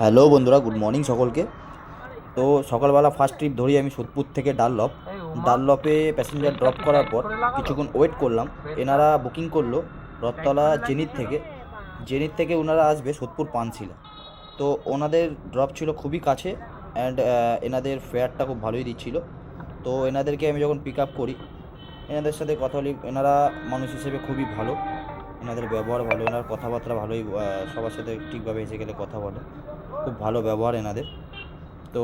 Hello বন্ধুরা, good morning সকলকে। তো সকালবেলা ফার্স্ট ট্রিপ ধরি আমি সোদপুর থেকে ডাললপ। ডাললপে প্যাসেঞ্জার ড্রপ করার পর কিছুক্ষণ ওয়েট করলাম। এনারা বুকিং করল রথতলা জেনিত থেকে। জেনিত থেকে ওনারা আসবে সোদপুর পানশিলা। তো ওনাদের ড্রপ ছিল খুবই কাছে অ্যান্ড এনাদের ফেয়ারটা খুব ভালোই দিচ্ছিল। তো এনাদেরকে আমি যখন পিক আপ করি, এনাদের সাথে কথা বলি, এনারা মানুষ হিসেবে খুবই ভালো। এনাদের ব্যবহার ভালো, এনার কথাবার্তা ভালোই সবার সাথে ঠিকভাবে এসে গেলে কথা বলে। খুব ভালো ব্যবহার এনাদের। তো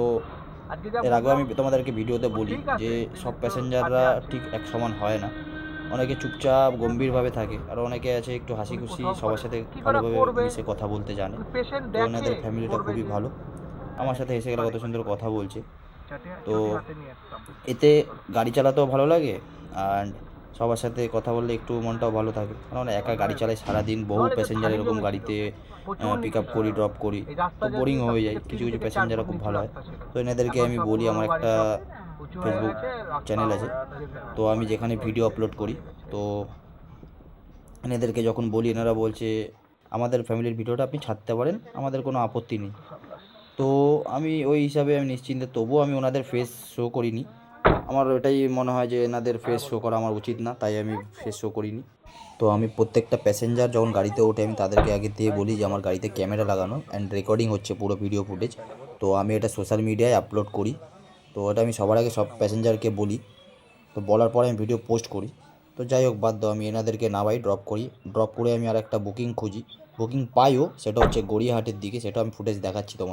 এর আগেও আমি তোমাদেরকে ভিডিওতে বলি যে সব প্যাসেঞ্জাররা ঠিক এক সমান হয় না। অনেকে চুপচাপ গম্ভীরভাবে থাকে আর অনেকে আছে একটু হাসি খুশি সবার সাথে ভালোভাবে মিশে কথা বলতে জানে। তো ওনাদের ফ্যামিলিটা খুবই ভালো। আমার সাথে এসে গেলে কত সুন্দর কথা বলছে। তো এতে গাড়ি চালাতেও ভালো লাগে অ্যান্ড সবার সাথে কথা বললে একটু মনটাও ভালো থাকে। কারণ একা গাড়ি চালাই সারাদিন বহু প্যাসেঞ্জার এরকম গাড়িতে পিক আপ করি ড্রপ করি, তো বোরিং হয়ে যায়। কিছু কিছু প্যাসেঞ্জাররা খুব ভালো হয়। তো এনাদেরকে আমি বলি, আমার একটা ফেসবুক চ্যানেল আছে। তো আমি যেখানে ভিডিও আপলোড করি, তো এনাদেরকে যখন বলি, এনারা বলছে, আমাদের ফ্যামিলির ভিডিওটা আপনি ছাড়তে পারেন, আমাদের কোনো আপত্তি নেই। তো আমি ওই হিসাবে আমি নিশ্চিন্তে, তবুও আমি ওনাদের ফেস শো করিনি। আমার এটাই মনে হয় যে এনাদের ফেস শো করা আমার উচিত না তাই আমি ফেস শো করিনি। তো আমি প্রত্যেকটা প্যাসেঞ্জার যখন গাড়িতে ওঠে আমি তাদেরকে আগে দিয়ে বলি যে আমার গাড়িতে ক্যামেরা লাগানো অ্যান্ড রেকর্ডিং হচ্ছে পুরো ভিডিও ফুটেজ তো আমি এটা সোশ্যাল মিডিয়ায় আপলোড করি। তো এটা আমি সবার আগে সব প্যাসেঞ্জারকে বলি। তো বলার পরে আমি ভিডিও পোস্ট করি। তো যাই হোক বাদ দাও আমি এনাদেরকে নামাই ড্রপ করি। ড্রপ করে আমি আর একটা বুকিং খুঁজি। বুকিং পাইও সেটা হচ্ছে গড়িয়াহাটের দিকে সেটা আমি ফুটেজ দেখাচ্ছি তোমার